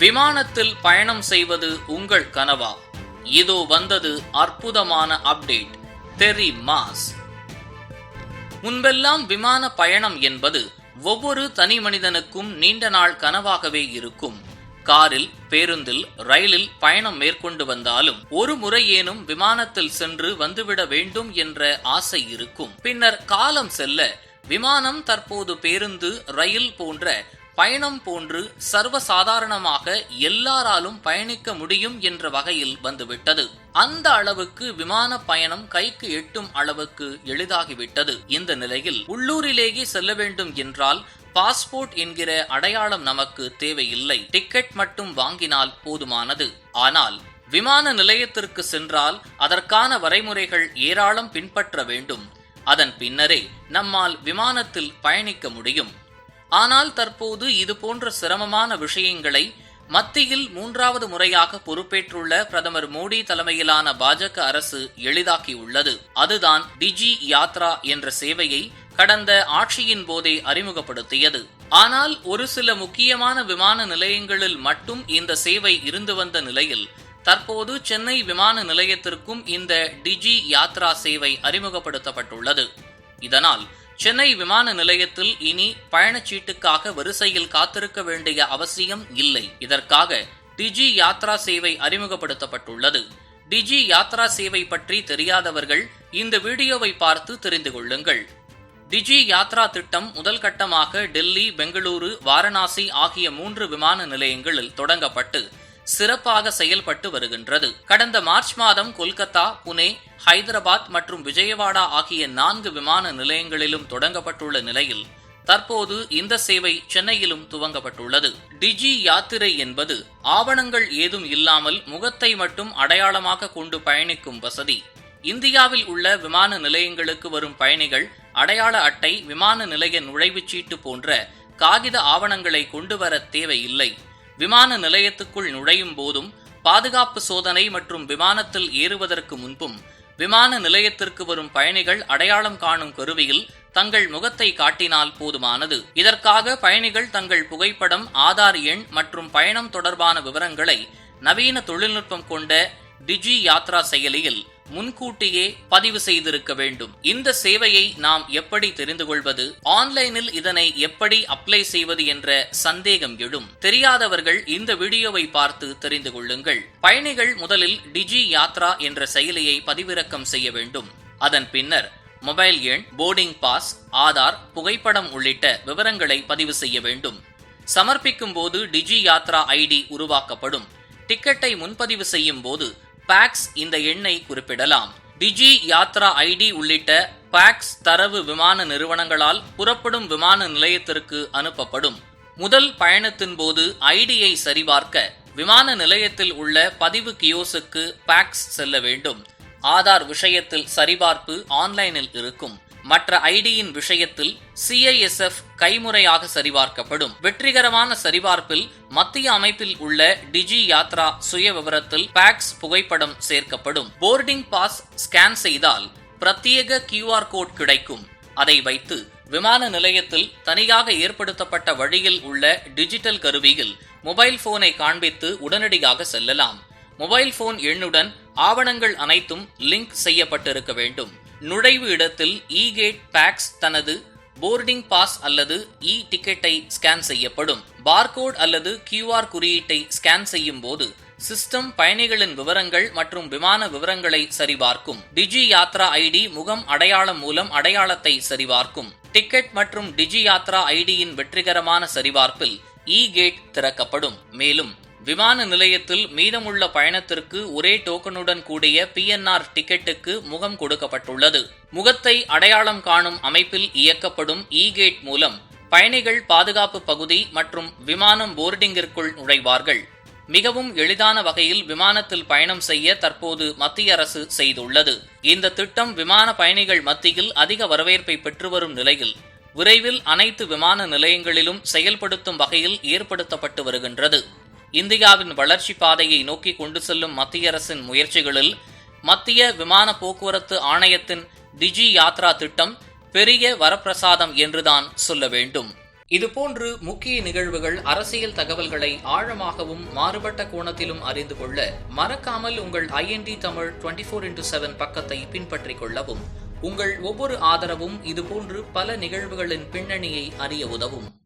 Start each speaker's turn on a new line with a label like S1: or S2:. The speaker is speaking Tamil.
S1: விமானத்தில் பயணம் செய்வது உங்கள் கனவா? இதோ வந்தது அற்புதமான அப்டேட். தெரி மாஸ். முன்பெல்லாம் விமான பயணம் என்பது ஒவ்வொரு தனி மனிதனுக்கும் நீண்ட நாள் கனவாகவே இருக்கும். காரில் பேருந்தில் ரயிலில் பயணம் மேற்கொண்டு வந்தாலும் ஒரு முறையேனும் விமானத்தில் சென்று வந்துவிட வேண்டும் என்ற ஆசை இருக்கும். பின்னர் காலம் செல்ல விமானம் தற்போது பேருந்து ரயில் போன்ற பயணம் போன்று சர்வசாதாரணமாக எல்லாராலும் பயணிக்க முடியும் என்ற வகையில் வந்துவிட்டது. அந்த அளவுக்கு விமான பயணம் கைக்கு எட்டும் அளவுக்கு எளிதாகிவிட்டது. இந்த நிலையில் உள்ளூரிலேயே செல்ல வேண்டும் என்றால் பாஸ்போர்ட் என்கிற அடையாளம் நமக்கு தேவையில்லை. டிக்கெட் மட்டும் வாங்கினால் போதுமானது. ஆனால் விமான நிலையத்திற்கு சென்றால் அதற்கான வரைமுறைகள் ஏராளம் பின்பற்ற வேண்டும். அதன் பின்னரே நம்மால் விமானத்தில் பயணிக்க முடியும். ஆனால் தற்போது இது போன்ற சிரமமான விஷயங்களை மத்தியில் மூன்றாவது முறையாக பொறுப்பேற்றுள்ள பிரதமர் மோடி தலைமையிலான பாஜக அரசு எளிதாக்கியுள்ளது. அதுதான் டிஜி யாத்ரா என்ற சேவையை கடந்த ஆட்சியின் போதே அறிமுகப்படுத்தியது. ஆனால் ஒரு சில முக்கியமான விமான நிலையங்களில் மட்டும் இந்த சேவை இருந்து வந்த நிலையில் தற்போது சென்னை விமான நிலையத்திற்கும் இந்த டிஜி யாத்ரா சேவை அறிமுகப்படுத்தப்பட்டுள்ளது. இதனால் சென்னை விமான நிலையத்தில் இனி பயணச்சீட்டுக்காக வரிசையில் காத்திருக்க வேண்டிய அவசியம் இல்லை. இதற்காக டிஜி யாத்ரா சேவை அறிமுகப்படுத்தப்பட்டுள்ளது. டிஜி யாத்ரா சேவை பற்றி தெரியாதவர்கள் இந்த வீடியோவை பார்த்து தெரிந்து கொள்ளுங்கள். டிஜி யாத்ரா திட்டம் முதல் கட்டமாக டெல்லி பெங்களூரு வாரணாசி ஆகிய மூன்று விமான நிலையங்களில் தொடங்கப்பட்டு சிறப்பாக செயல்பட்டு வருகின்றது. கடந்த மார்ச் மாதம் கொல்கத்தா புனே ஹைதராபாத் மற்றும் விஜயவாடா ஆகிய நான்கு விமான நிலையங்களிலும் தொடங்கப்பட்டுள்ள நிலையில் தற்போது இந்த சேவை சென்னையிலும் துவங்கப்பட்டுள்ளது. டிஜி யாத்திரை என்பது ஆவணங்கள் ஏதும் இல்லாமல் முகத்தை மட்டும் அடையாளமாக கொண்டு பயணிக்கும் வசதி. இந்தியாவில் உள்ள விமான நிலையங்களுக்கு வரும் பயணிகள் அடையாள அட்டை விமான நிலைய நுழைவுச்சீட்டு போன்ற காகித ஆவணங்களை கொண்டு வர தேவையில்லை. விமான நிலையத்துக்குள் நுழையும் போதும் பாதுகாப்பு சோதனை மற்றும் விமானத்தில் ஏறுவதற்கு முன்பும் விமான நிலையத்திற்கு வரும் பயணிகள் அடையாளம் காணும் கருவியில் தங்கள் முகத்தை காட்டினால் போதுமானது. இதற்காக பயணிகள் தங்கள் புகைப்படம் ஆதார் எண் மற்றும் பயணம் தொடர்பான விவரங்களை நவீன தொழில்நுட்பம் கொண்ட டிஜி யாத்ரா செயலியில் முன்கூட்டியே பதிவு செய்திருக்க வேண்டும். இந்த சேவையை நாம் எப்படி தெரிந்து கொள்வது? ஆன்லைனில் இதனை எப்படி அப்ளை செய்வது என்ற சந்தேகம் எழும். தெரியாதவர்கள் இந்த வீடியோவை பார்த்து தெரிந்து கொள்ளுங்கள். பயணிகள் முதலில் டிஜி யாத்ரா என்ற செயலியை பதிவிறக்கம் செய்ய வேண்டும். அதன் பின்னர் மொபைல் எண் போர்டிங் பாஸ் ஆதார் புகைப்படம் உள்ளிட்ட விவரங்களை பதிவு செய்ய வேண்டும். சமர்ப்பிக்கும் போது டிஜி யாத்ரா ஐடி உருவாக்கப்படும். டிக்கெட்டை முன்பதிவு செய்யும் போது பாக்ஸ் இந்த எண்ணை குறிப்பிடலாம். டிஜி யாத்ரா ஐடி உள்ளிட்ட பாக்ஸ் தரவு விமான நிறுவனங்களால் புறப்படும் விமான நிலையத்திற்கு அனுப்பப்படும். முதல் பயணத்தின் போது ஐடியை சரிபார்க்க விமான நிலையத்தில் உள்ள பதிவு கியோஸுக்கு பாக்ஸ் செல்ல வேண்டும். ஆதார் விஷயத்தில் சரிபார்ப்பு ஆன்லைனில் இருக்கும். மற்ற ஐடியின் விஷயத்தில் சிஐஎஸ்எஃப் கைமுறையாக சரிபார்க்கப்படும். வெற்றிகரமான சரிபார்ப்பில் மத்திய அமைப்பில் உள்ள டிஜி யாத்ரா சுய விவரத்தில் பேக்ஸ் புகைப்படம் சேர்க்கப்படும். போர்டிங் பாஸ் ஸ்கேன் செய்தால் பிரத்யேக கியூஆர் கோட் கிடைக்கும். அதை வைத்து விமான நிலையத்தில் தனியாக ஏற்படுத்தப்பட்ட வழியில் உள்ள டிஜிட்டல் கருவியில் மொபைல் போனை காண்பித்து உடனடியாக செல்லலாம். மொபைல் போன் எண்ணுடன் ஆவணங்கள் அனைத்தும் லிங்க் செய்யப்பட்டிருக்க வேண்டும். நுழைவு இடத்தில் இ கேட் பேக்ஸ் தனது போர்டிங் பாஸ் அல்லது இ டிக்கெட்டை ஸ்கேன் செய்யப்படும். பார்கோட் அல்லது கியூஆர் குறியீட்டை ஸ்கேன் செய்யும் போது சிஸ்டம் பயணிகளின் விவரங்கள் மற்றும் விமான விவரங்களை சரிபார்க்கும். டிஜி யாத்ரா ஐடி முகம் அடையாளம் மூலம் அடையாளத்தை சரிபார்க்கும். டிக்கெட் மற்றும் டிஜி யாத்ரா ஐடியின் வெற்றிகரமான சரிபார்ப்பில் இ கேட் திறக்கப்படும். மேலும் விமான நிலையத்தில் மீதமுள்ள பயணத்திற்கு ஒரே டோக்கனுடன் கூடிய பிஎன்ஆர் டிக்கெட்டுக்கு முகம் கொடுக்கப்பட்டுள்ளது. முகத்தை அடையாளம் காணும் அமைப்பில் இயக்கப்படும் இ கேட் மூலம் பயணிகள் பாதுகாப்பு பகுதி மற்றும் விமானம் போர்டிங்கிற்குள் நுழைவார்கள். மிகவும் எளிதான வகையில் விமானத்தில் பயணம் செய்ய தற்போது மத்திய அரசு செய்துள்ளது. இந்த திட்டம் விமான பயணிகள் மத்தியில் அதிக வரவேற்பை பெற்று வரும் நிலையில் விரைவில் அனைத்து விமான நிலையங்களிலும் செயல்படுத்தும் வகையில் ஏற்படுத்தப்பட்டு வருகின்றது. இந்தியாவின் வளர்ச்சி பாதையை நோக்கி கொண்டு செல்லும் மத்திய அரசின் முயற்சிகளில் மத்திய விமான போக்குவரத்து ஆணையத்தின் டிஜி யாத்ரா திட்டம் பெரிய வரப்பிரசாதம் என்றுதான் சொல்ல வேண்டும். இதுபோன்று முக்கிய நிகழ்வுகள் அரசியல் தகவல்களை ஆழமாகவும் மாறுபட்ட கோணத்திலும் அறிந்து கொள்ள மறக்காமல் உங்கள் INT Tamil twenty four into seven பக்கத்தை பின்பற்றிக் கொள்ளவும். உங்கள் ஒவ்வொரு ஆதரவும் இதுபோன்று பல நிகழ்வுகளின் பின்னணியை அறிய உதவும்.